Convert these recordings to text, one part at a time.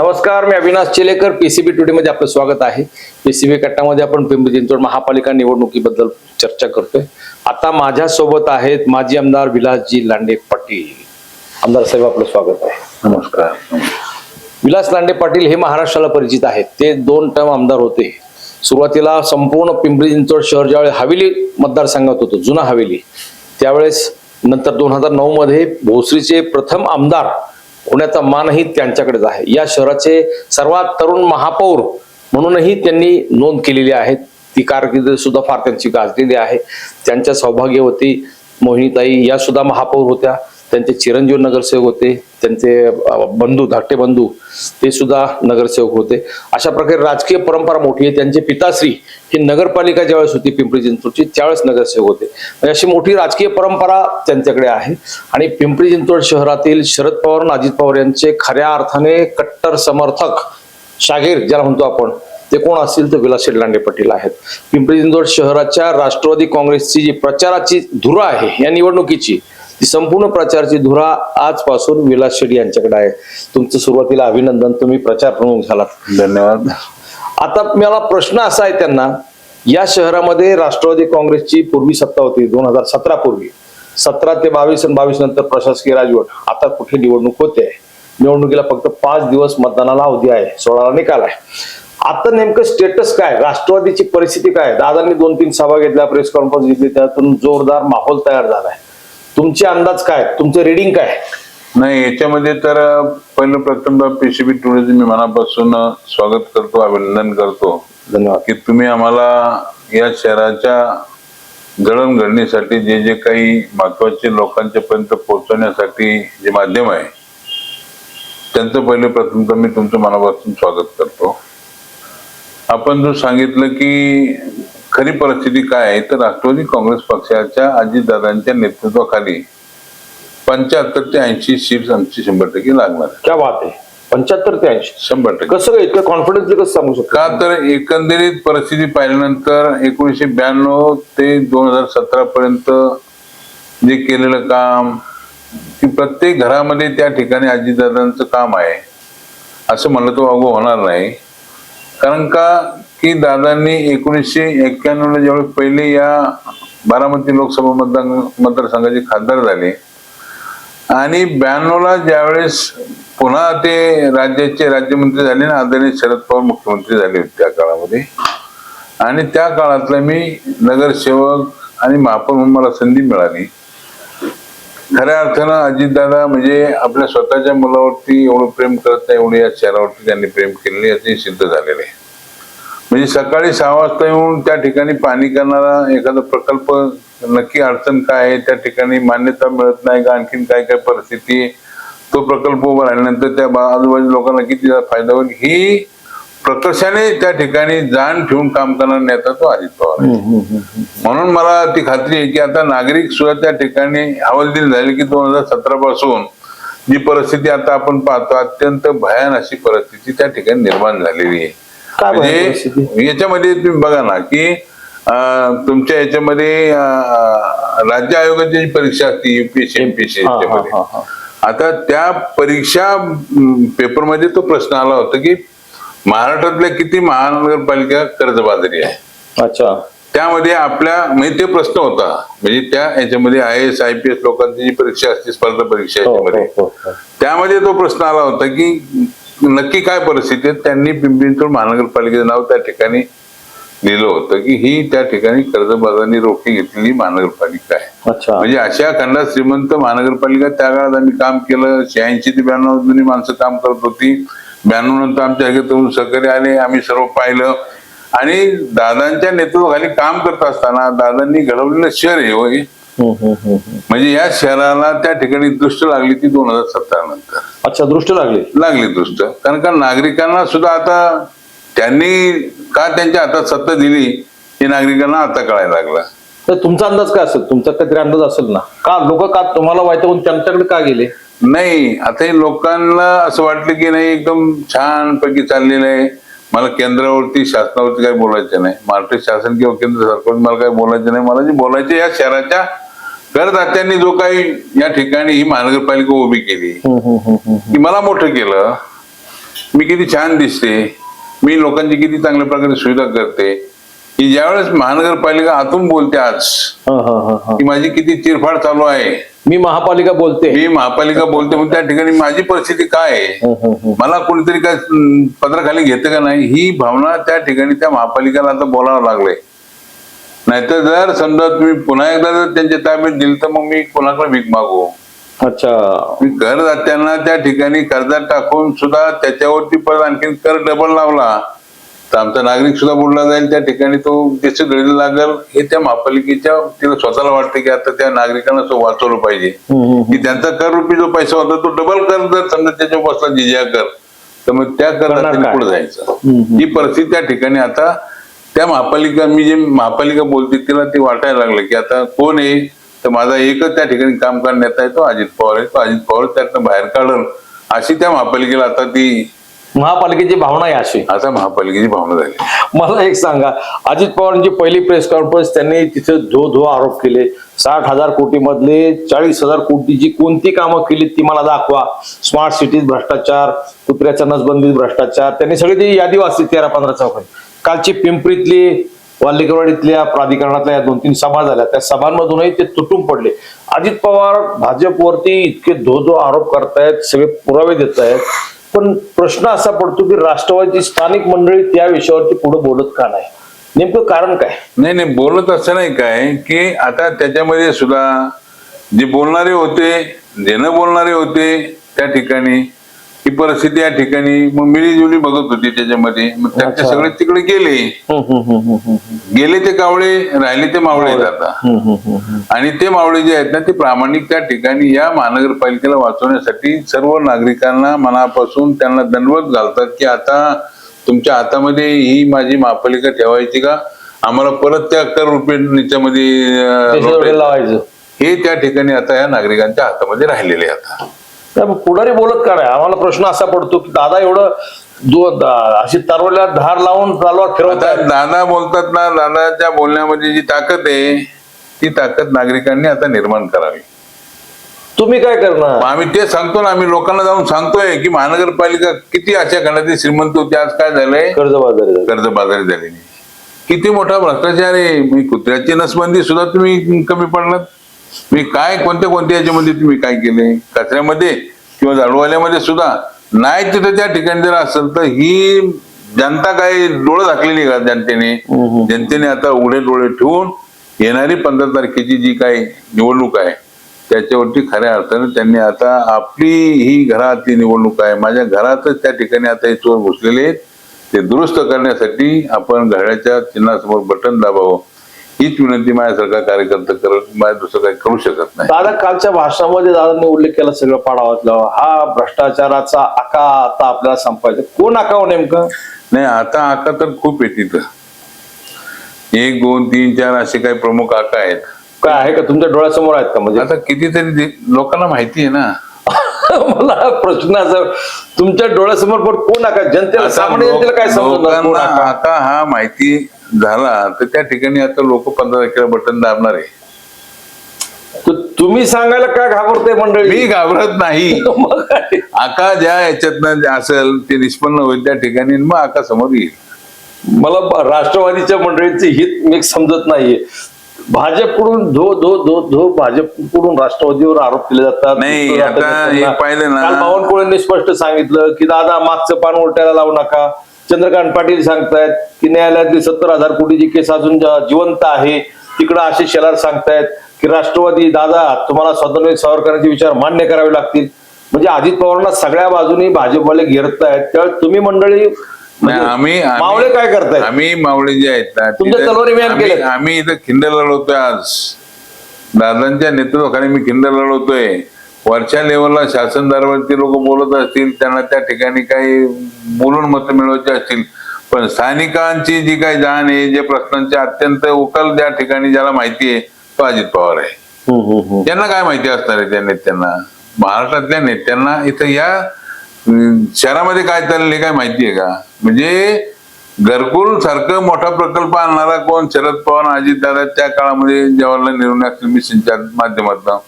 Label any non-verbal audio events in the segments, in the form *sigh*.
नमस्कार मी Avinash Chelekar. PCB today मध्ये आपलं स्वागत आहे. पीसीबी कट्टामध्ये आपण पिंपरी चिंचवड महापालिका निवडणुकीबद्दल चर्चा करतोय. आता माझ्या सोबत आहेत माजी आमदार विलासजी लांडे पाटील. आमदार साहेब आपलं स्वागत आहे. नमस्कार. विलास लांडे पाटील हे महाराष्ट्राला परिचित आहेत. ते दोन टर्म आमदार होते. सुरुवातीला संपूर्ण पिंपरी चिंचवड शहर ज्यावेळी हवेली मतदारसंघात होतो जुना हवेली त्यावेळेस नंतर दोन हजार नऊ मध्ये भोसरीचे प्रथम आमदार होण्याचा मानही त्यांच्याकडेच आहे. या शहराचे सर्वात तरुण महापौर म्हणूनही त्यांनी नोंद केलेली आहे. ती कारकिर्द सुद्धा फार त्यांची गाजलेली आहे. त्यांच्या सौभाग्यवती मोहिनीताई या सुद्धा महापौर होत्या. त्यांचे चिरंजीव नगरसेवक होते त्यांचे बंधू धाकटे बंधू ते सुद्धा नगरसेवक होते. अशा प्रकारे राजकीय परंपरा मोठी आहे. त्यांचे पिताश्री ही नगरपालिका ज्यावेळेस होती पिंपरी चिंचवडची त्यावेळेस नगरसेवक होते. म्हणजे अशी मोठी राजकीय परंपरा त्यांच्याकडे आहे. आणि पिंपरी चिंचवड शहरातील शरद पवार आणि अजित पवार यांचे खऱ्या अर्थाने कट्टर समर्थक शागीर ज्याला म्हणतो आपण ते कोण असतील तर विलास शेडलांडे पाटील आहेत. पिंपरी चिंचवड शहराच्या राष्ट्रवादी काँग्रेसची जी प्रचाराची धुरा आहे या निवडणुकीची ती संपूर्ण प्रचाराची धुरा आजपासून विलास शेठ यांच्याकडे आहे. तुमचं सुरुवातीला अभिनंदन तुम्ही प्रचार प्रमुख झालात. धन्यवाद. आता मला प्रश्न असा आहे त्यांना या शहरामध्ये राष्ट्रवादी काँग्रेसची पूर्वी सत्ता होती दोन हजार सतरा पूर्वी. सतरा ते बावीस आणि बावीस नंतर प्रशासकीय राजवट. आता कुठे निवडणूक होते? निवडणुकीला फक्त पाच दिवस मतदानाला अवधी आहे सोळाला निकाल आहे. आता नेमकं स्टेटस काय? राष्ट्रवादीची परिस्थिती काय? दादांनी दोन तीन सभा घेतल्या प्रेस कॉन्फरन्स घेतली त्यातून जोरदार माहोल तयार झालाय. तुमचे अंदाज काय? तुमचं रिडिंग काय? नाही याच्यामध्ये तर पहिलं प्रथम पीसीबी टुडेचं मी मनापासून स्वागत करतो अभिनंदन करतो. धन्यवाद. की तुम्ही आम्हाला या शहराच्या जडणघडणीसाठी जे जे काही महत्त्वाचे लोकांच्या पर्यंत पोहोचवण्यासाठी जे माध्यम आहे त्यांचं पहिले प्रथम तर मी तुमचं मनापासून स्वागत करतो. आपण जो सांगितलं की खरी परिस्थिती काय आहे तर राष्ट्रवादी काँग्रेस पक्षाच्या अजितदादांच्या नेतृत्वाखाली पंच्याहत्तर ते ऐंशी सीट्स आमची शंभर टक्के लागणार. क्या बात आहे. पंच्याहत्तर ते ऐंशी. शंभर टक्के. कसं काय इतकं कॉन्फिडन्स कसं सांगू शकतो? का तर एकंदरीत परिस्थिती पाहिल्यानंतर एकोणीसशे ब्याण्णव ते दोन हजार सतरा पर्यंत जे केलेलं काम की प्रत्येक घरामध्ये त्या ठिकाणी अजितदादांचं काम आहे असं म्हणलं तर वागू होणार नाही. कारण का की दादांनी एकोणीसशे एक्क्याण्णवला ज्यावेळी पहिले या बारामती लोकसभा मतदार मतदारसंघाचे खासदार झाले आणि ब्याण्णवला ज्यावेळेस पुन्हा ते राज्याचे राज्यमंत्री झाले ना आदरणीय शरद पवार मुख्यमंत्री झाले होते त्या काळामध्ये. आणि त्या काळातला मी नगरसेवक आणि महापौर म्हणून मला संधी मिळाली. खऱ्या अर्थानं अजितदादा म्हणजे आपल्या स्वतःच्या मुलावरती एवढं प्रेम करत नाही एवढं या शहरावरती त्यांनी प्रेम केलेले याचे सिद्ध झालेले. आहे म्हणजे सकाळी सहा वाजता येऊन त्या ठिकाणी पाणी करणारा एखादा प्रकल्प नक्की अडचण काय आहे त्या ठिकाणी मान्यता मिळत नाही का आणखीन काय काय परिस्थिती आहे तो प्रकल्प उभा राहिल्यानंतर त्या आजूबाजू लोकांना किती फायदा होईल ही प्रकर्षाने त्या ठिकाणी जाण ठेवून काम करणारा नेता तो अजित पवार म्हणून मला ती खात्री आहे की आता नागरिक सुद्धा त्या ठिकाणी हवालदिल झाले की दोन हजार सतरा पासून जी परिस्थिती आता आपण पाहतो अत्यंत भयान अशी परिस्थिती त्या ठिकाणी निर्माण झालेली आहे. काय म्हणजे? याच्यामध्ये तुम्ही बघा ना की तुमच्या याच्यामध्ये राज्य आयोगाची जी परीक्षा असते युपीएससी एमपीएससी याच्यामध्ये. आता त्या परीक्षा पेपरमध्ये तो प्रश्न आला होता की महाराष्ट्रातल्या किती महानगरपालिका कर्जबाजारी आहे अच्छा त्यामध्ये आपल्या म्हणजे ते प्रश्न होता म्हणजे त्या याच्यामध्ये I S I P S लोकांची जी परीक्षा असते स्पर्धा परीक्षा हो, याच्यामध्ये हो, हो. त्यामध्ये तो प्रश्न आला होता की नक्की काय परिस्थिती आहे त्यांनी पिंपरी महानगरपालिकेचं नाव त्या ठिकाणी लिहिलं होतं की ही त्या ठिकाणी कर्जबाजारांनी रोखी घेतलेली महानगरपालिका आहे. अच्छा. म्हणजे अशा खंडात श्रीमंत महानगरपालिका त्या काळात आम्ही काम केलं शहाऐंशी ते ब्याण्णव जुनी माणसं काम करत होती. ब्याण्णव नंतर आमच्या ह्याच्यातून सहकारी आले आम्ही सर्व पाहिलं. आणि दादांच्या नेतृत्वाखाली काम करत असताना दादांनी घडवलेलं शहर हे हम्म, हम्म, हम्म. म्हणजे या शहराला त्या ठिकाणी दृष्ट लागली ती दोन हजार सतरा नंतर. अच्छा दृष्ट लागली? लागली दृष्ट. कारण का नागरिकांना सुद्धा आता त्यांनी का त्यांच्या हातात सत्ता दिली हे नागरिकांना आता कळायला लागलं. तर तुमचा अंदाज काय असेल? तुमचा काहीतरी अंदाज असेल ना? का लोक का तुम्हाला वाईट त्यांच्याकडे का गेले? नाही आता हे लोकांना असं वाटलं की नाही एकदम छान पैकी चाललेलं आहे. मला केंद्रावरती शासनावरती काही बोलायचं नाही. महाराष्ट्र शासन किंवा केंद्र सरकार मला काही बोलायचं नाही. मला जे बोलायचे या शहराच्या करदात्यांनी जो काही या ठिकाणी ही महानगरपालिका उभी केली. की मला मोठं केलं. मी किती छान दिसते. मी लोकांची किती चांगल्या प्रकारे सुविधा करते. की ज्यावेळेस महानगरपालिका आतून बोलते आज हं, हं, हं, हं. की माझी किती चिरफाड चालू आहे. मी महापालिका बोलते. मी महापालिका बोलते मग त्या ठिकाणी माझी परिस्थिती काय आहे. मला कोणीतरी काय पत्राखाली घेतं का नाही? ही भावना त्या ठिकाणी त्या महापालिकेला आता बोलावं लागलंय. नाहीतर जर समजा तुम्ही पुन्हा एकदा जर त्यांच्या ताब्यात दिली तर मग मी कोणाकडे भीक मागू? अच्छा. मी करदात्यांना त्या ठिकाणी कर्जात टाकून सुद्धा त्याच्यावरती परत आणखीन कर डबल लावला तर आमचा नागरिक सुद्धा बुडला जाईल. त्या ठिकाणी तो त्याचं गळीला लागल हे त्या महापालिकेच्या तिला स्वतःला वाटतं की आता त्या नागरिकांना वाचवलं पाहिजे. की त्यांचा कर रुपये जो पैसा होता तो डबल कर जर समजा त्याच्यावर बसला जिजिया कर तर मग त्या करदात्याने? पुढे जायचं. ही परिस्थिती त्या ठिकाणी आता त्या महापालिका मी जे महापालिका बोलते तिला ते वाटायला लागलं की आता कोण आहे? तर माझा एकच त्या ठिकाणी काम करण्यात आहे तो अजित पवार आहे. तो अजित पवार त्यातनं बाहेर काढल. अशी त्या महापालिकेला आता ती महापालिकेची भावना आहे अशी. आता महापालिकेची भावना झाली. मला एक सांगा अजित पवारांची पहिली प्रेस कॉन्फरन्स त्यांनी तिथे धो धो आरोप केले. साठ हजार कोटी मधले चाळीस हजार कोटीची कोणती कामं केली ती मला दाखवा. स्मार्ट सिटीत भ्रष्टाचार कुत्र्याच्या नसबंदीत भ्रष्टाचार त्यांनी सगळी ती यादी वाचली तेरा पंधरा चौकात कालची पिंपरीतली वाल्लेकरवाडीतल्या प्राधिकरणातल्या या दोन तीन सभा झाल्या. त्या सभांमधूनही ते तुटून पडले. अजित पवार भाजपवरती इतके धो धो आरोप करतायत सगळे पुरावे देत आहेत पण प्रश्न असा पडतो की राष्ट्रवादीची स्थानिक मंडळी त्या विषयावरती पुढे बोलत का नाही? नेमकं कारण काय? नाही नाही बोलत असं नाही काय की आता त्याच्यामध्ये सुद्धा जे बोलणारे होते जे न बोलणारे होते त्या ठिकाणी ही परिस्थिती या ठिकाणी मग मिळीजुळी बघत होती त्याच्यामध्ये. मग त्यांचे. सगळे तिकडे गेले. गेले ते कावळे राहिले ते मावळे आता आणि ते मावळे जे आहेत ना ते प्रामाणिक त्या ठिकाणी या महानगरपालिकेला वाचवण्यासाठी सर्व नागरिकांना मनापासून त्यांना दंडवत घालतात की आता तुमच्या हातामध्ये ही माझी महापालिका ठेवायची का? आम्हाला परत त्या कर रुपये हे त्या ठिकाणी आता या नागरिकांच्या हातामध्ये राहिलेले आता. पुढारी बोलत का नाही? आम्हाला प्रश्न असा पडतो की दादा एवढं अशी तरवल्या धार लावून तलवार फिरवतात दादा बोलतात ना दादाच्या बोलण्यामध्ये जी ताकद आहे ती ताकद नागरिकांनी आता निर्माण करावी. तुम्ही काय करणार? आम्ही ते सांगतो ना आम्ही लोकांना जाऊन सांगतोय की महानगरपालिका किती अशा खंडातील श्रीमंत होती आज काय झालंय? कर्जबाजारी. कर्जबाजारी झालेली. किती मोठा भ्रष्टाचार आहे मी कुत्र्याची नसबंदी सुद्धा तुम्ही कमी पडलात. मी काय कोणत्या कोणत्या याच्यामध्ये तुम्ही काय केले? कचऱ्यामध्ये किंवा झाडूवाल्यामध्ये सुद्धा? नाही तिथं त्या ठिकाणी जर असेल तर ही जनता काय डोळं झाकलेली का जनतेने. जनतेने आता उघडे डोळे ठेवून येणारी पंधरा तारखेची जी काही निवडणूक आहे त्याच्यावरती खऱ्या अर्थाने त्यांनी आता आपली ही घरातली निवडणूक आहे. माझ्या घरातच त्या ठिकाणी आता हे चोर घुसलेले आहेत. ते दुरुस्त करण्यासाठी आपण घड्याच्या चिन्हासमोर बटन दाबावं. हीच विनंती माझ्यासारखा कार्यकर्ता करत माझ्या दुसरं काही करू शकत नाही. दादा कालच्या भाषणामध्ये दादांनी उल्लेख केला सगळं पाडावातलं. हा भ्रष्टाचाराचा आका आता आपल्याला संपायचा कोण आकाव नेमकं? नाही आता आका तर खूप आहे तिथं एक दोन तीन चार असे काही प्रमुख आका आहेत. काय आहे का? तुमच्या डोळ्यासमोर आहेत का म्हणजे? आता कितीतरी लोकांना माहिती आहे ना. *laughs* मला प्रश्न असा तुमच्या डोळ्यासमोर पण कोण आका? जनतेला सामान्य जनतेला काय समजणार आका? आता हा माहिती झाला तर त्या ठिकाणी आता लोक पंधरा तारखेला बटन दाबणार आहे. तर तुम्ही सांगायला काय घाबरते मंडळी? मी घाबरत नाही. *laughs* मग काय? आका ज्या याच्यातनं असेल ते निष्पन्न होईल त्या ठिकाणी मग आका समोर येईल. मला ब- राष्ट्रवादीच्या मंडळीचे हित मी समजत नाहीये. भाजपकडून धो धो धो धो भाजपकडून राष्ट्रवादीवर आरोप केले जातात. नाही, आता हे पाहिलं ना- काल बावनकुळेंनी स्पष्ट सांगितलं की दादा मागचं पान उलटायला लावू नका. चंद्रकांत पाटील सांगतायत की न्यायालयातली सत्तर हजार कोटीची केस अजून जिवंत आहे तिकडं आशिष शेलार सांगतायत की राष्ट्रवादी दादा तुम्हाला स्वातंत्र्य सावरकरांचे विचार मान्य करावे लागतील. म्हणजे अजित पवारांना सगळ्या बाजूनी भाजपवाले घेरतायत. त्यावेळेस तुम्ही मंडळी म्हणजे आम्ही मावळे काय करतायत? आम्ही मावळे जे आहेत ना तुमच्या तलवारी. आम्ही इथं खिंड लढवतोय आज. दादांच्या नेतृत्वाखाली मी खिंड लढवतोय. वरच्या लेवलला शासन दरबारती लोक बोलत असतील त्यांना त्या ठिकाणी काही बोलून मत मिळवायची असतील. पण स्थानिकांची जी काही जाण आहे जे प्रश्नांचे अत्यंत उकल ज्या ठिकाणी ज्याला माहिती आहे तो अजित पवार आहे. त्यांना काय माहिती असणार आहे त्या नेत्यांना? महाराष्ट्रातल्या नेत्यांना इथं या शहरामध्ये काय चाललंय काय माहिती आहे का? म्हणजे घरकुल सारखं मोठा प्रकल्प आणणारा कोण? शरद पवार अजित दादा त्या काळामध्ये जवाहरलाल नेहरू नॅशनल मिशनच्या माध्यमातून.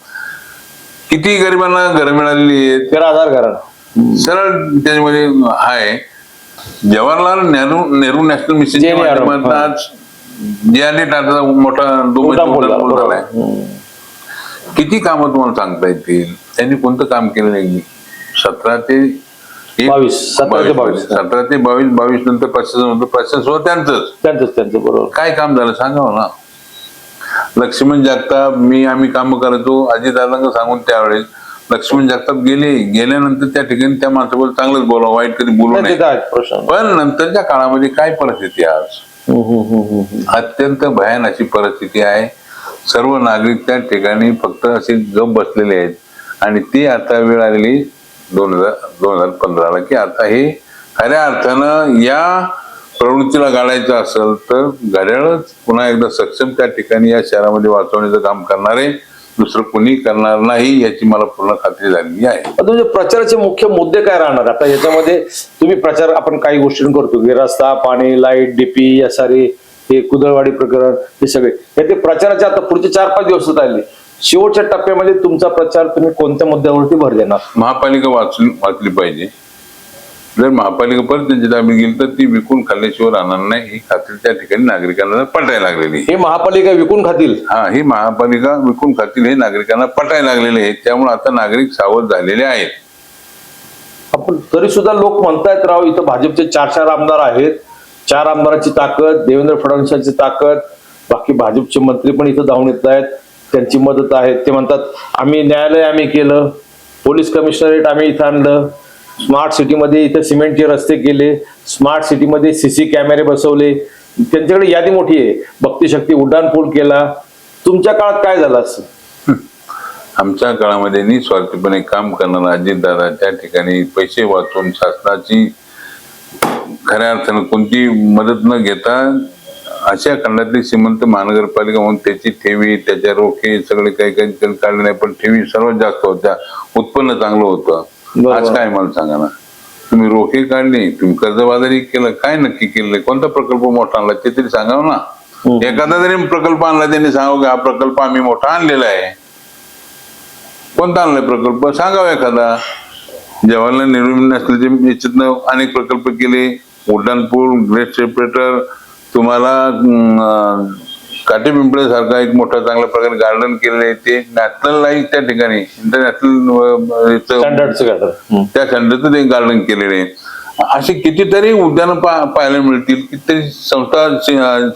किती गरिबांना घरं मिळालेली आहेत? तेरा हजार घराणं सरळ त्याच्यामध्ये आहे. जवाहरलाल नेहरू नेहरू नॅशनल मिशनच्या JNR, माध्यमातून हा. आज जे आणि टाटाचा मोठा बरोबर. झालाय. किती कामं तुम्हाला सांगता येतील? त्यांनी कोणतं काम केलं नाही सतरा ते एक- बावीस, सतरा ते बावीस. सतरा ते बावीस बावीस नंतर प्रशासन होतं. प्रशासन सुद्धा त्यांचंच. त्यांचंच त्यांचं बरोबर. काय काम झालं? सांगावं ना. लक्ष्मण जगताप मी आम्ही काम करतो. अजितदादांना सांगून त्यावेळेस लक्ष्मण जगताप गेले. गेल्यानंतर त्या ठिकाणी त्या माणसाबद्दल चांगलंच बोला वाईट कधी बोलू नाही, नये पण नंतरच्या काळामध्ये काय परिस्थिती आज? हम्म, हम्म, हम्म. अत्यंत भयान अशी परिस्थिती आहे. सर्व नागरिक त्या ठिकाणी फक्त असे गप बसलेले आहेत. आणि ती आता वेळ आलेली दोन हजार दोन हजार पंधराला. की आता हे खऱ्या अर्थानं या प्रवृत्तीला गाडायचं असेल तर घड्याळच पुन्हा एकदा सक्षम त्या ठिकाणी या शहरामध्ये वाचवण्याचं काम करणारे दुसरं कुणी करणार नाही याची मला पूर्ण खात्री झालेली आहे. आता तुमचे प्रचाराचे मुख्य मुद्दे काय राहणार? आता याच्यामध्ये तुम्ही प्रचार आपण काही गोष्टी करतो. की रस्ता पाणी लाइट डीपी या सारे हे कुदळवाडी प्रकरण हे सगळे. हे ते प्रचाराचे आता पुढचे चार पाच दिवस राहिले शेवटच्या टप्प्यामध्ये तुमचा प्रचार तुम्ही कोणत्या मुद्द्यावरती भर देणार? महापालिका वाचली वाचली पाहिजे. जर महापालिका परत त्यांची ताब्यात गेली तर ती विकून खाल्ल्याशिवाय राहणार नाही. ही खात्री त्या ठिकाणी नागरिकांना पटायला लागलेली. हे महापालिका विकून खातील? हा ही महापालिका विकून खातील हे नागरिकांना पटायला लागलेले आहे. त्यामुळे आता नागरिक सावध झालेले आहेत. आपण तरी सुद्धा लोक म्हणतायत राव इथं भाजपचे चार चार आमदार आहेत. चार आमदाराची ताकद देवेंद्र फडणवीसांची ताकद बाकी भाजपचे मंत्री पण इथं धावून येत आहेत. त्यांची मदत आहे. ते म्हणतात आम्ही न्यायालय आम्ही केलं पोलीस कमिशनरेट आम्ही इथं आणलं. स्मार्ट सिटीमध्ये इथं सिमेंटचे रस्ते केले स्मार्ट सिटीमध्ये सीसी कॅमेरे बसवले. त्यांच्याकडे यादी मोठी आहे. भक्तिशक्ती उड्डाण पूल केला. तुमच्या काळात काय झालं असं? *laughs* आमच्या काळामध्ये निस्वार्थीपणे काम करणारा अजितदादा त्या ठिकाणी पैसे वाचून शासनाची खऱ्या अर्थानं कोणती मदत न घेता अशा खंडातली श्रीमंत महानगरपालिका म्हणून त्याची ठेवी त्याच्या रोखे सगळे काही काही काढले नाही पण ठेवी सर्वात जास्त होत्या. उत्पन्न चांगलं होतं. आज काय मला सांगा ना? तुम्ही रोखे काढले तुम्ही कर्जबाजारी केलं काय नक्की केलं? कोणता प्रकल्प मोठा आणला ते तरी सांगावं ना. एखादा जरी प्रकल्प आणला त्यांनी सांगावं की हा प्रकल्प आम्ही मोठा आणलेला आहे. कोणता आणलाय प्रकल्प? सांगावा एखादा. जवाहरलाल नेहरू नॅशनलचे याच्यातनं अनेक प्रकल्प केले. उड्डाण पूल ग्रेट सेपरेटर तुम्हाला काटे पिंपळे सारखा एक मोठा चांगल्या प्रकारे गार्डन केलेलं आहे ते नॅशनल लाईफ त्या ठिकाणी. इंटरनॅशनल त्या खंडाचं ते गार्डन केलेले आहे. असे कितीतरी उद्यानं पाहायला मिळतील. कितीतरी संस्था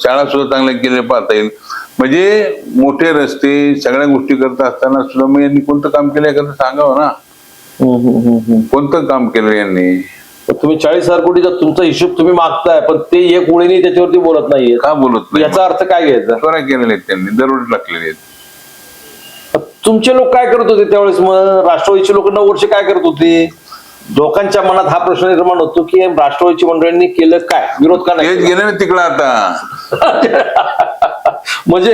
शाळा सुद्धा चांगल्या केल्या पाहता येईल. म्हणजे मोठे रस्ते सगळ्या गोष्टी करत असताना सुद्धा मग यांनी कोणतं काम केलं एखादं सांगावं ना. कोणतं काम केलं यांनी? तुम्ही चाळीस हजार कोटीचा तुमचा हिशोब तुम्ही मागताय पण ते एक ओळीने त्याच्यावरती बोलत नाहीये. का बोलत नाही? याचा अर्थ काय घ्यायचा? त्वरा केलेले आहेत त्यांनी? दररोज टाकलेले आहेत. तुमचे लोक काय करत होते त्यावेळेस? मग राष्ट्रवादीचे लोक नऊ वर्ष काय करत होते? लोकांच्या मनात हा प्रश्न निर्माण होतो की राष्ट्रवादीची मंडळींनी केलं काय? विरोध का तेच नाही गेले ना तिकडं आता. *laughs* म्हणजे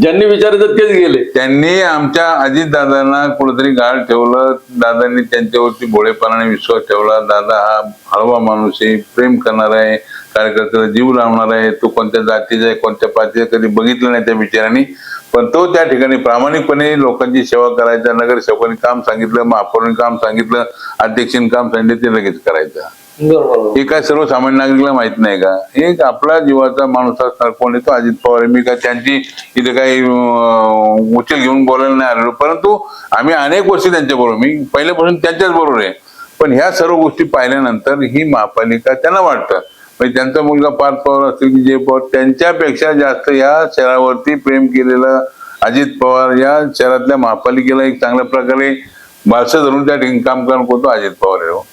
ज्यांनी विचारलं तेच गेले. त्यांनी आमच्या अजितदादांना कुठेतरी गाळ ठेवलं. दादांनी त्यांच्यावरती भोळेपणाने विश्वास ठेवला. दादा हा हळवा माणूस आहे प्रेम करणार आहे कार्यकर्त्याला जीव लावणार आहे. तो कोणत्या जातीचा आहे कोणत्या पातीचा कधी बघितलं नाही त्या विचाराने पण तो त्या ठिकाणी प्रामाणिकपणे लोकांची सेवा करायचा नगरसेवकांनी काम सांगितलं महापौरांनी काम सांगितलं अध्यक्षांनी काम सांगितलं ते लगेच करायचं. बरोबर हे काय सर्वसामान्य नागरिकला माहीत नाही का? हे एक आपला जीवाचा माणूस असणार कोण येतो अजित पवार मी काय त्यांची इथे काही उचल घेऊन बोलायला नाही आलेलो. परंतु आम्ही अनेक गोष्टी त्यांच्या बरोबर मी पहिल्यापासून त्यांच्याच बरोबर आहे. पण ह्या सर्व गोष्टी पाहिल्यानंतर ही महापालिका त्यांना वाटतं. म्हणजे त्यांचा मुलगा पार्थ पवार असतील की जे पवार त्यांच्यापेक्षा जास्त या शहरावरती प्रेम केलेलं अजित पवार या शहरातल्या महापालिकेला एक चांगल्या प्रकारे बारसं धरून त्या ठिकाणी काम करणं होतो अजित पवार आहे हो.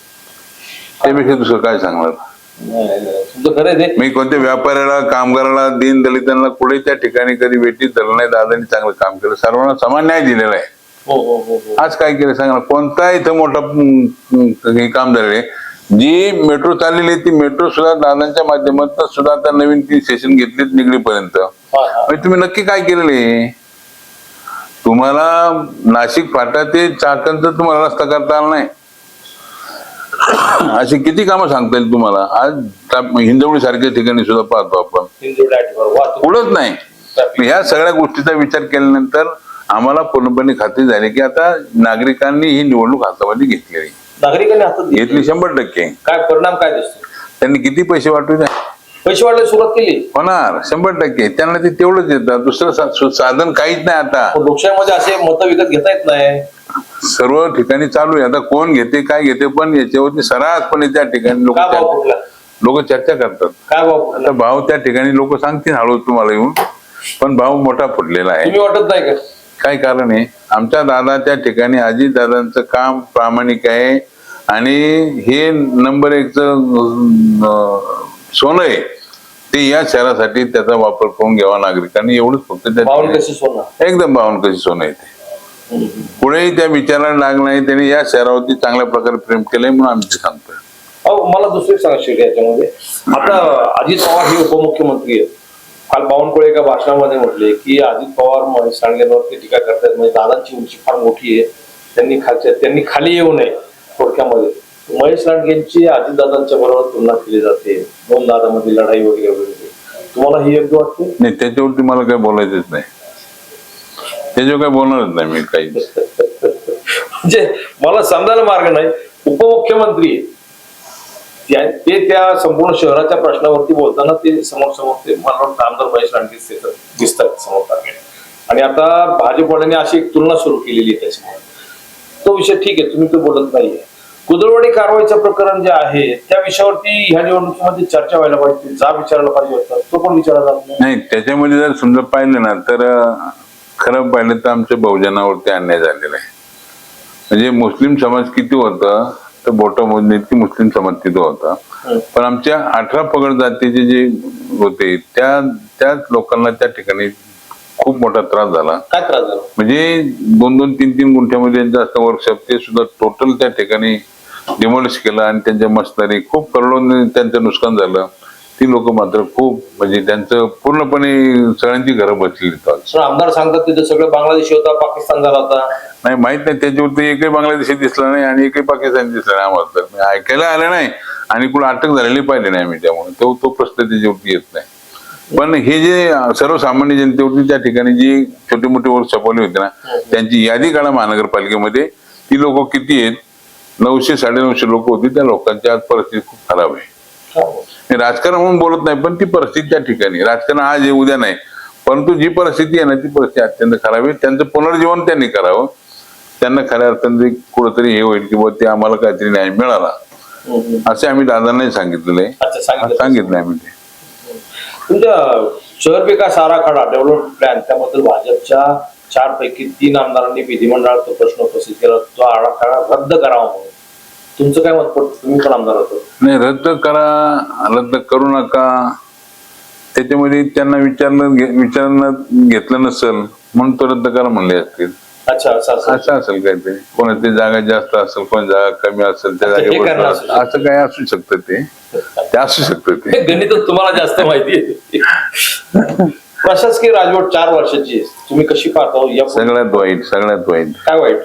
त्यापेक्षा दुसरं काय सांगणार? तुमचं खरं आहे ते. मी कोणत्या व्यापाऱ्याला कामगाराला दीन दलितांना कुठे त्या ठिकाणी कधी भेटी धरलं नाही दादांनी चांगलं काम केलं सर्वांना समान न्याय दिलेला आहे. हो हो हो हो. आज काय केलं सांगा ना, कोणता इथं मोठा हे काम झालेलं आहे. जी मेट्रो चाललेली आहे ती मेट्रो सुद्धा दादांच्या माध्यमातून सुद्धा आता नवीन ती स्टेशन घेतलीत निगडीपर्यंत. हा, हा. म्हणजे तुम्ही नक्की काय केलेलं आहे? तुम्हाला नाशिक फाटा ते चाकणचं तुम्हाला रस्ता करता आला नाही. अशी किती कामं सांगता येईल तुम्हाला? आज हिंजवडी सारख्या ठिकाणी सुद्धा पाहतो आपण. पुढंच नाही. ह्या सगळ्या गोष्टीचा विचार केल्यानंतर आम्हाला पूर्णपणे खात्री झाली की आता नागरिकांनी ही निवडणूक हातामध्ये घेतलेली. नागरिकांनी हातात घेतली. शंभर टक्के. काय परिणाम काय दिसतो? त्यांनी किती पैसे वाटू द्या पैसे वाटायला सुरुवात केली. होणार शंभर टक्के. त्यांना ते तेवढंच येतं दुसरं साधन काहीच नाही आता. लोकशाहीमध्ये असे मतं विकत घेता येत नाही. सर्व ठिकाणी चालू आहे. आता कोण घेते काय घेते पण याच्यावरती सरासपणे त्या ठिकाणी लोक लोक चर्चा करतात. काय भाव फुटला आता भाव त्या ठिकाणी लोक सांगतील हळू तुम्हाला येऊन. पण भाव मोठा फुटलेला आहे. वाटत नाही का? काय कारण आहे? आमच्या दादा त्या ठिकाणी अजित दादांचं काम प्रामाणिक आहे. आणि हे नंबर एकच सोनं आहे. ते या शहरासाठी त्याचा वापर करून घ्यावा नागरिकांनी एवढंच फक्त त्या भावून कशी एकदम सोनं आहे पुढेही त्या विचाराला लागलं नाही त्यांनी या शहरावरती चांगल्या प्रकारे प्रेम केलंय म्हणून आम्ही ते सांगतोय. अहो मला दुसरी सांगा शेवटी याच्यामध्ये? आता अजित पवार हे उपमुख्यमंत्री आहेत. काल बावनकुळे एका भाषणामध्ये म्हटले की अजित पवार महेश सांडगेंवरती टीका करतात म्हणजे दादांची उंची फार मोठी आहे. त्यांनी खालच्या त्यांनी खाली येऊ नये थोडक्यामध्ये. महेश लांडगेंची अजितदादांच्या बरोबर तुलना केली जाते. दोन दादामध्ये लढाई वगैरे वगैरे. तुम्हाला हे योग्य वाटते? नाही त्याच्यावरती मला काही बोलायचंच नाही. त्याच्यावर काही बोलणारच नाही मी काही. म्हणजे मला समजायला मार्ग नाही. उपमुख्यमंत्री ते त्या संपूर्ण शहराच्या प्रश्नावरती बोलताना ते समोर समोर ते मला वाटतं आमदार महेश लांडगे दिसतात समोर टार्गेट आणि आता भाजपवाल्यांनी अशी एक तुलना सुरू केलेली आहे त्याच्यामुळे. तो विषय ठीक आहे तुम्ही तो बोलत नाहीये. कुदळवाडी कारवाईचं प्रकरण जे आहे त्या विषयावरती ह्या निवडणुकीमध्ये चर्चा व्हायला पाहिजे जा विचारायला पाहिजे होता तो पण विचारला जात नाही त्याच्यामध्ये जर समजा पाहिलं ना तर खरं पाहिलं तर आमच्या बहुजनावरती अन्याय झालेला आहे. म्हणजे मुस्लिम समाज किती होता तर बोटा मोजणी इतकी मुस्लिम समाज तिथं होता. पण आमच्या अठरा पगड जातीचे जे होते त्या त्याच लोकांना त्या ठिकाणी खूप मोठा त्रास झाला. काय त्रास झाला? म्हणजे दोन दोन तीन तीन गुंठ्यामध्ये ज्यांचं असतं वर्कशॉप ते सुद्धा टोटल त्या ठिकाणी डिमॉलिश केलं आणि त्यांच्या मस्तारी खूप करोडोंनी त्यांचं नुकसान झालं. ती लोक मात्र खूप म्हणजे त्यांचं पूर्णपणे सगळ्यांची घरं बसली तिथं. सर आमदार सांगतात तिथे सगळं बांगलादेशी होता पाकिस्तान झाला होता. नाही माहीत नाही त्याच्यावरती एकही बांगलादेशी दिसला नाही आणि एकही पाकिस्तानी दिसला नाही आम्हाला तर. म्हणजे ऐकायला आलं नाही आणि कुठं अटक झालेली पाहिजे नाही आम्ही त्यामुळे तो तो प्रश्न त्याच्यावरती येत नाही. पण हे जे सर्वसामान्य जनतेवरती त्या ठिकाणी जी छोटी मोठी वर छपवली होती ना त्यांची यादी काढा महानगरपालिकेमध्ये. ती लोक किती आहेत? नऊशे साडेनऊशे लोक होती. त्या लोकांची आज परिस्थिती खूप खराब आहे. हे. राजकारण म्हणून बोलत नाही पण ती परिस्थिती त्या ठिकाणी. राजकारण आज आहे उद्या नाही. परंतु जी परिस्थिती आहे ना ती परिस्थिती अत्यंत खराब आहे. त्यांचं पुनर्जीवन त्यांनी करावं. त्यांना खऱ्या अर्थाने कुठंतरी हे होईल की बुवा ते आम्हाला काहीतरी न्याय मिळाला. असे आम्ही दादांनाही सांगितलेलं सांगितलं. सांगितलं आम्ही ते. तुमच्या शहर विकास आराखडा डेव्हलपमेंट प्लॅन त्याबद्दल भाजपच्या चार पैकी तीन आमदारांनी विधिमंडळात तो प्रश्न उपस्थित केला. तो आराखडा रद्द करावा म्हणून. तुमचं काय मत पडतं तुम्ही पण आमदार होतो. नाही रद्द करा रद्द करू नका. त्याच्यामध्ये त्यांना विचारलं घे- विचारणं घेतलं नसेल म्हणून तो रद्द करा म्हणले असतील. अच्छा असं असं असं असेल काहीतरी. कोणाची जागा जास्त असेल कोण जागा कमी असेल त्या अच्छा, हे जागेवर कारण असू शकतं. असं काय असू शकतं ते. ते असू शकतं ते. हे *laughs* गणित तुम्हाला जास्त माहिती आहे. प्रशासकीय राजवट चार वर्षाची आहे. तुम्ही कशी पाहता हो? या सगळ्यात वाईट सगळ्यात वाईट. काय वाईट?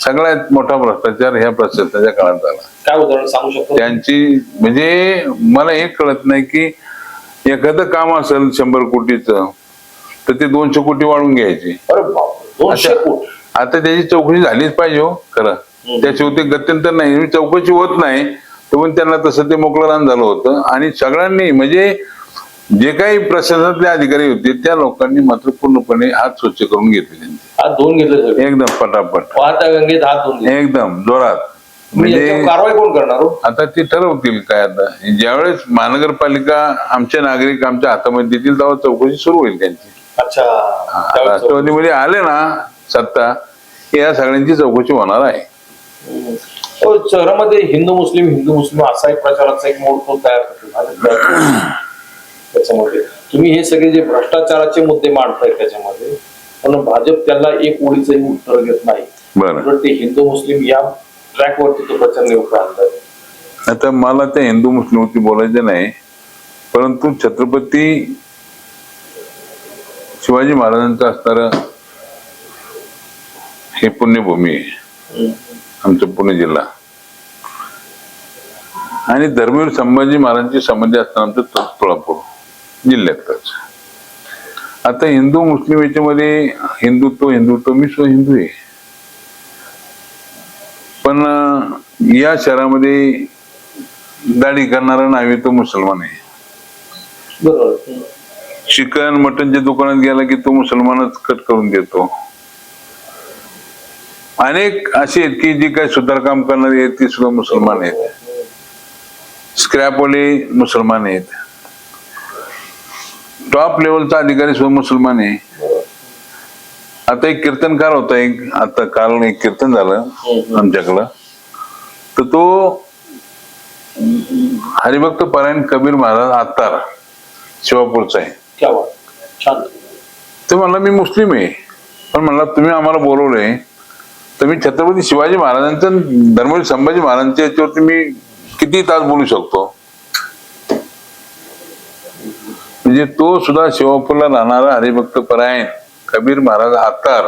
सगळ्यात मोठा भ्रष्टाचार ह्या प्रशासनाच्या काळात झाला. काय उदाहरण सांगू शकतो? त्यांची म्हणजे मला हे कळत नाही की एखादं काम असेल शंभर कोटीचं तर ते दोनशे कोटी वाढून घ्यायचे. आता त्याची चौकशी झालीच पाहिजे हो खरं. त्याशिवाय ते गत्यंतर नाही चौकशी होत नाही तर पण त्यांना तसं ते मोकळं रान झालं होतं. आणि सगळ्यांनी म्हणजे जे काही प्रशासनातले अधिकारी होते त्या लोकांनी मात्र पूर्णपणे हात स्वच्छ करून घेतले त्यांचे. हात धुवून घेतले सगळे? एकदम पटापट. वाहत्या गंगेत हात धुवून घेतले. एकदम जोरात. म्हणजे म्हणजे याच्यावर कारवाई कोण करणार हो? आता ते ठरवतील काय आता. ज्यावेळेस महानगरपालिका आमचे नागरिक आमच्या हातामध्ये देतील तेव्हा चौकशी सुरू होईल त्यांची. अच्छा. त्यावेळेस राष्ट्रवादीमध्ये आले ना सत्ता की या सगळ्यांची चौकशी होणार आहे. हो, शहरामध्ये हिंदू मुस्लिम हिंदू मुस्लिम असा एक प्रचाराचा एक मोड तो तयार होतो त्याच्यामध्ये. तुम्ही हे सगळे जे भ्रष्टाचाराचे मुद्दे मांडताय त्याच्यामध्ये पण भाजप त्याला एक ओळीचंही उत्तर घेत नाही. बरं. ते हिंदू मुस्लिम या ट्रॅकवरती तो प्रचार निवडून आणतात आता मला त्या हिंदू मुस्लिमवरती बोलायचं नाही परंतु छत्रपती शिवाजी महाराजांचं असणारं हे पुण्यभूमी आहे. आमचं पुणे जिल्हा. आणि धर्मवीर संभाजी महाराजांची समाधी असताना आमचं तो- सोलापूर जिल्ह्यातलंच आता हिंदू मुस्लिम याच्यामध्ये हिंदुत्व हिंदुत्व मी स्व हिंदू आहे. पण या शहरामध्ये दाढी करणारा नावे तो मुसलमान आहे. चिकन मटनच्या दुकानात गेला की तो मुसलमानच कट करून देतो. अनेक असे आहेत की जे काही सुतारकाम करणारे आहेत ते सुद्धा मुसलमान आहेत. स्क्रॅपवाले मुसलमान आहेत. टॉप लेवलचा अधिकारी सुद्धा मुसलमान आहे. आता एक कीर्तनकार होता एक आता काल एक कीर्तन झालं आमच्याकडं. तर तो हरिभक्त पारायण कबीर महाराज आत्तार शिवापूरचा आहे. ते म्हणला मी मुस्लिम आहे. पण म्हणला तुम्ही आम्हाला बोलवलंय. तर मी छत्रपती शिवाजी महाराजांच्या धर्मवीर संभाजी महाराजांच्या याच्यावरती मी किती तास बोलू शकतो? म्हणजे तो सुद्धा शिवापूरला राहणारा हरिभक्त परायण कबीर महाराज आत्तार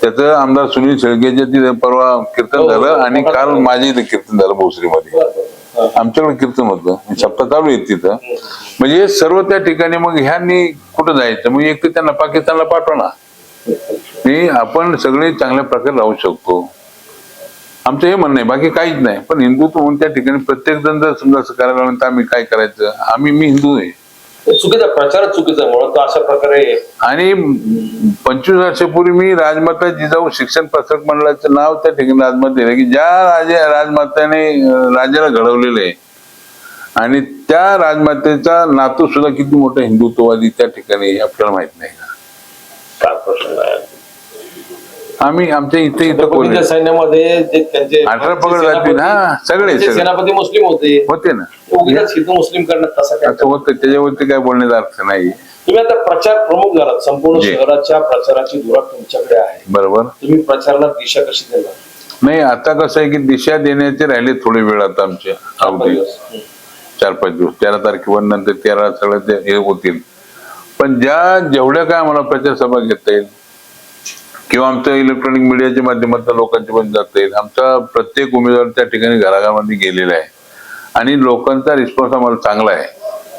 त्याचं आमदार सुनील शेळकेच्या तिथे परवा कीर्तन हो, झालं हो, आणि हो. काल माझ्या इथे कीर्तन झालं भोसरीमध्ये. आमच्याकडे कीर्तन होतं. सप्ताह चालू आहे तिथं. म्हणजे सर्व त्या ठिकाणी मग ह्यांनी कुठं जायचं? मग एक तर त्यांना पाकिस्तानला पाठवा ना. मी आपण सगळे चांगल्या प्रकारे राहू शकतो. आमचं हे म्हणणं आहे बाकी काहीच नाही. पण हिंदुत्व म्हणून त्या ठिकाणी प्रत्येक जण जर समजा असं करायला तर आम्ही काय करायचं? आम्ही मी हिंदू आहे. चुकीचा प्रचार चुकीचा म्हणून तो अशा प्रकारे आणि पंचवीस वर्षापूर्वी मी राजमाता जिजाऊ शिक्षण प्रसारक मंडळाचं नाव त्या ठिकाणी राजमाता दिलं की ज्या राजा राजमाताने राजाला घडवलेलं आहे आणि त्या राजमातेचा नातू सुद्धा किती मोठा हिंदुत्ववादी त्या ठिकाणी आपल्याला माहीत नाही का काय प्रश्न आहे आम्ही आमच्या इथे इथं कोण सैन्यामध्ये जे त्यांचे अठरा पगड जातील हा सगळे त्यांचे सगळे. सेनापती मुस्लिम होते. होते ना. उगीच हिंदू मुस्लिम करण्यात तसा काय होतं त्याच्यावरती काय बोलण्याचा अर्थ नाही. तुम्ही आता प्रचार प्रमुख झालात संपूर्ण जी. शहराच्या प्रचाराची धुरा तुमच्याकडे आहे. बरोबर. तुम्ही प्रचाराला दिशा कशी देणार? नाही आता कसं आहे की दिशा देण्याचे राहिले थोडे वेळ आता आमचे. अवधी चार पाच दिवस. तेरा तारखेवर नंतर तेरा सगळं ते हे होतील. पण ज्या जेवढ्या काय आम्हाला प्रचार सभा घेता येईल किंवा आमच्या इलेक्ट्रॉनिक मीडियाच्या माध्यमातून लोकांची पण जाता येईल. आमचा प्रत्येक उमेदवार त्या ठिकाणी घराघरामध्ये गेलेला आहे. आणि लोकांचा रिस्पॉन्स आम्हाला चांगला आहे.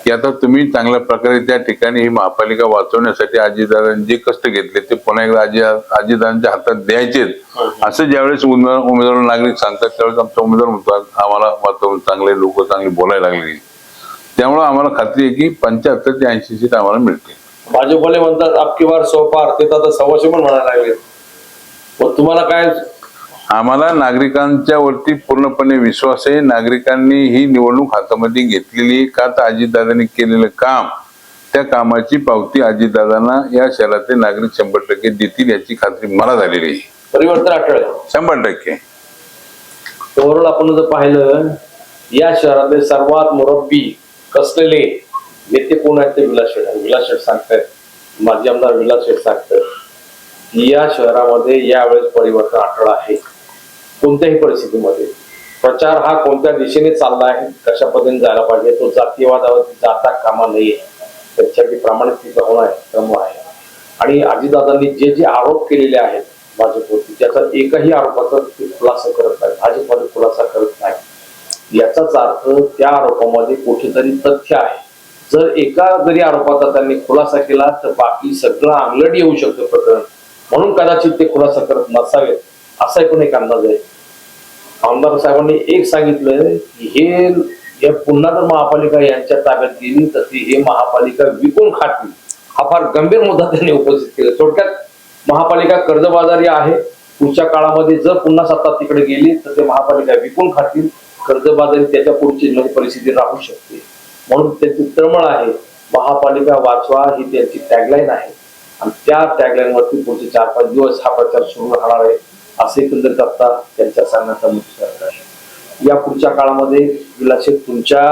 की आता तुम्ही चांगल्या प्रकारे त्या ठिकाणी ही महापालिका वाचवण्यासाठी आजीदारांनी जे कष्ट घेतले ते पुन्हा एकदा आजी आजीदारांच्या हातात द्यायचेच असं ज्यावेळेस उमेदवार नागरिक सांगतात त्यावेळेस आमचा उमेदवार म्हणतात आम्हाला वातावरण चांगले लोक चांगले बोलायला लागले त्यामुळे आम्हाला खात्री आहे की पंच्याहत्तर ते ऐंशी सीट आम्हाला मिळतील. भाजपवाले म्हणतात आपकी बार सो पार. ते तर सव्वाशे पण म्हणायला लागले. मग तुम्हाला काय आम्हाला नागरिकांच्या वरती पूर्णपणे विश्वास आहे. नागरिकांनी ही निवडणूक हातामध्ये घेतलेली का तर अजितदादांनी केलेलं काम त्या कामाची पावती अजितदादांना या शहरातले नागरिक शंभर टक्के देतील याची खात्री मला झालेली आहे. परिवर्तन आहे शंभर टक्के. ओव्हरऑल आपण जर पाहिलं या शहरातले सर्वात मुरब्बी कसलेले नेते कोण आहेत ते विलास शेठ विलास शेठ सांगतायत. माजी आमदार विलास शेठ सांगतायत या शहरामध्ये यावेळेस परिवर्तन अटळ आहे. कोणत्याही परिस्थितीमध्ये. प्रचार हा कोणत्या दिशेने चालला आहे कशा पद्धतीने जायला पाहिजे तो जातीयवादावरती जाता कामा नये. त्याच्यासाठी प्रामाणिक भावना आहे क्रम आहे. आणि अजितदादांनी जे जे आरोप केलेले आहेत भाजपवरती त्याचा एकही आरोपाचा ते खुलासा करत नाही भाजपमध्ये खुलासा करत नाही याचाच अर्थ त्या आरोपामध्ये कुठेतरी तथ्य आहे. जर एका जरी आरोपाचा त्यांनी खुलासा केला तर बाकी सगळं अंगलट येऊ शकतं प्रकरण. म्हणून कदाचित ते खुलासा करत नसावेत असा एकूण एक अंदाज आहे. आमदार साहेबांनी एक सांगितलं की हे पुन्हा जर महापालिका यांच्या ताब्यात गेली तर ती हे महापालिका विकून खातील. हा फार गंभीर मुद्दा त्यांनी उपस्थित केला. थोडक्यात महापालिका कर्जबाजारी आहे. पुढच्या काळामध्ये जर पुन्हा सत्ता तिकडे गेली तर ते महापालिका विकून खातील. कर्जबाजारी त्याच्या पुढची म्हणजे परिस्थिती राहू शकते. म्हणून त्यांची तळमळ आहे. महापालिका वाचवा ही त्यांची टॅगलाईन आहे. आणि त्या टॅगलाईन वरती पुढचे चार पाच दिवस हा प्रचार सुरू राहणार आहे असे एकंदरीत आता त्यांच्या सांगण्याचा आहे. या पुढच्या काळामध्ये विलासित तुमच्या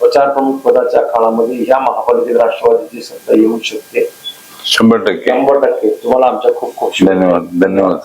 प्रचार प्रमुख पदाच्या काळामध्ये ह्या महापालिकेत राष्ट्रवादीची सत्ता येऊ शकते. शंभर टक्के. शंभर टक्के. तुम्हाला आमच्या खूप खूप. धन्यवाद. धन्यवाद